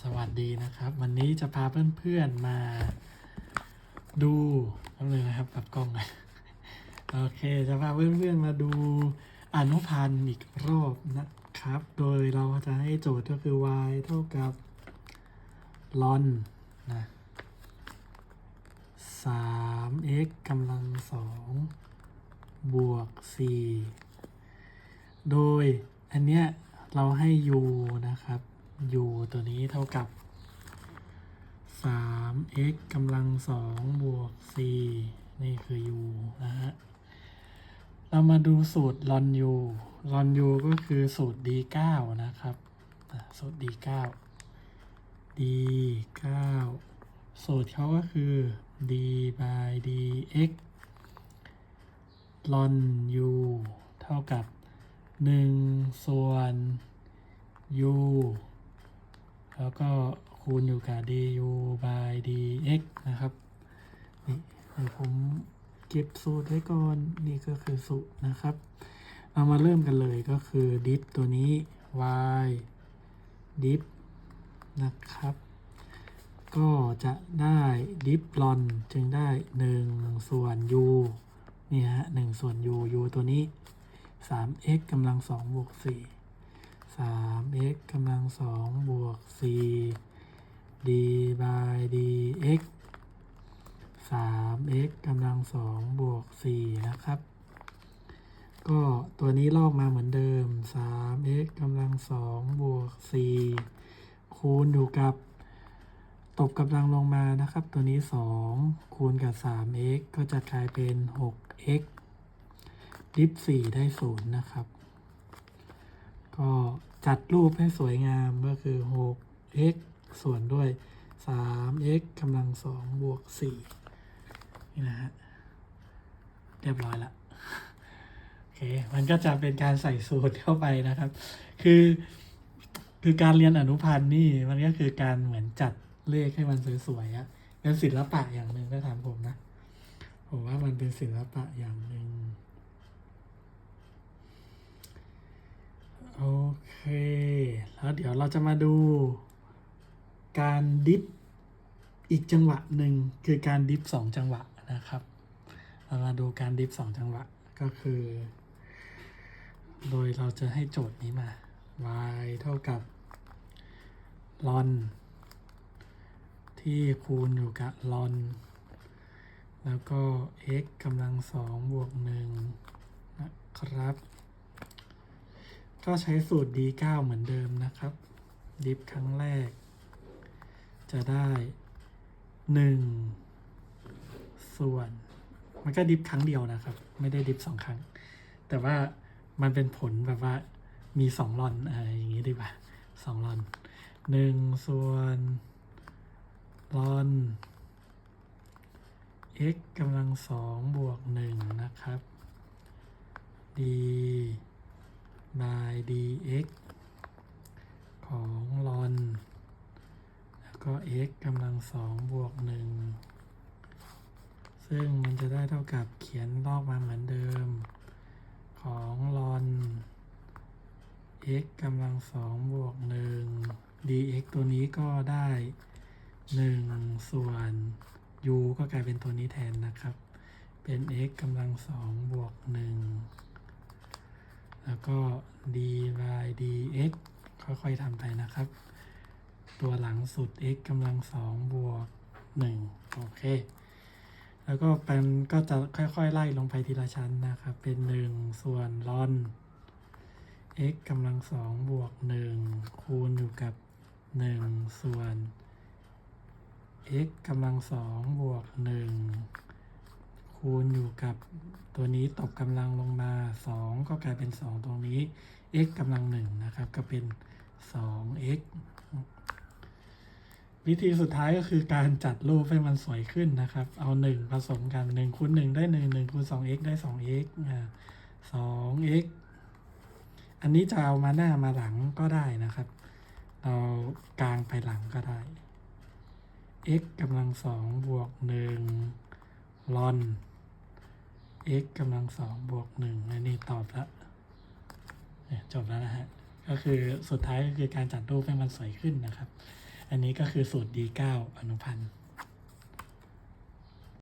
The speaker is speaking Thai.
สวัสดีนะครับ วันนี้จะพาเพื่อนๆมาดูแป๊บนึงนะครับปรับกล้องโอเคจะพาเพื่อนๆมาดูอนุพันธ์อีกรอบนะครับ โดยเราจะให้โจทย์ก็คือ y เท่ากับลอนนะ 3x กำลังสองบวก4โดยอันเนี้ยเราให้ u นะครับ u ตัวนี้เท่ากับ 3x กำลังสองบวก4นี่คือ u นะฮะ เรามาดูสูตรลอน u ลอน u ก็คือสูตร d9 นะครับ สูตร d9 d9 สูตรเขาก็คือ d by dx ลอน u เท่ากับ 1 ส่วน u แล้วก็คูณอยู่กับ du by dx นะครับ นี่เดี๋ยวผมเก็บสูตรไว้ก่อน นี่ก็คือสูตรนะครับเรามาเริ่มกันเลยก็คือดิฟตัวนี้ y ดิฟนะครับ ก็จะได้ดิฟลอนจึงได้ 1 ส่วน u นี่ฮะ1ส่วน u u ตัวนี้ 3x กำลัง2บวก4 3x กำลัง2บวก4 d by dx 3x กำลัง2บวก4นะครับ ก็ตัวนี้ลอกมาเหมือนเดิม 3x กำลัง2บวก4คูณอยู่กับตกกำลังลงมานะครับ ตัวนี้ 2 คูณกับ 3x ก็จะกลายเป็น 6x ดิฟ4ได้ 0 นะครับ ก็จัดรูปให้สวยงามก็คือ 6x ส่วนด้วย 3x กำลัง 2 บวก 4 นี่นะฮะ เรียบร้อยละโอเค มันก็จะเป็นการใส่สูตรเข้าไปนะครับ คือ คือการเรียนอนุพันธ์นี่มันก็คือการเหมือนจัดเลขให้มันสวยๆอะเป็นศิลปะอย่างหนึ่งถ้าถามผมนะ ผมว่ามันเป็นศิลปะอย่างหนึ่ง โอเค แล้ว เดี๋ยวเราจะมาดู การดิฟอีกจังหวะหนึ่งคือการดิฟสองจังหวะนะครับ เรามาดูการดิฟสองจังหวะก็คือ โดยเราจะให้โจทย์นี้มา y เท่ากับลอนที่คูณอยู่กับลอนแล้วก็ x กำลังสองบวกหนึ่งนะครับ ก็ใช้สูตร d9 เหมือนเดิมนะครับ ดิฟครั้งแรก จะได้ 1 ส่วน มันก็ดิฟครั้งเดียวนะครับ ไม่ได้ดิฟสองครั้ง แต่ว่ามันเป็นผลแบบว่ามีสองลอนอะไรอย่างงี้ดีกว่าสองลอนหนึ่งส่วนลอน x กำลังสองบวกหนึ่งนะครับ d by dx ของลอน แล้วก็ x กำลังสองบวกหนึ่งซึ่งมันจะได้เท่ากับเขียนลอกมาเหมือนเดิม ของลอน x กำลังสองบวกหนึ่ง dx ตัวนี้ก็ได้หนึ่งส่วน u ก็กลายเป็นตัวนี้แทนนะครับ เป็น x กำลังสองบวกหนึ่ง แล้วก็ dy dx ค่อยๆทำไปนะครับ ตัวหลังสุด x กำลังสองบวกหนึ่งโอเค แล้วก็เป็นก็จะค่อยๆ ไล่ลงไปทีละชั้นนะครับ เป็นหนึ่งส่วนลอน x กำลังสองบวกหนึ่งคูณอยู่กับหนึ่งส่วน x กำลังสองบวกหนึ่ง คูณอยู่กับตัวนี้ตกกำลังลงมาสองก็กลายเป็นสองตรงนี้ x กำลังหนึ่งนะครับ ก็เป็นสอง x วิธีสุดท้ายก็คือการจัดรูปให้มันสวยขึ้นนะครับ เอาหนึ่งผสมกันหนึ่งคูณหนึ่งได้หนึ่งหนึ่งคูณสอง x ได้สอง x อ่าสอง x อันนี้จะเอามาหน้ามาหลังก็ได้นะครับเรากลางไปหลังก็ได้ x กำลังสองบวกหนึ่งลอน x กำลังสองบวกหนึ่งอันนี้ตอบแล้วจบแล้วนะฮะ ก็คือสุดท้ายก็คือการจัดรูปให้มันสวยขึ้นนะครับ อันนี้ก็คือสูตร D9 อนุพันธ์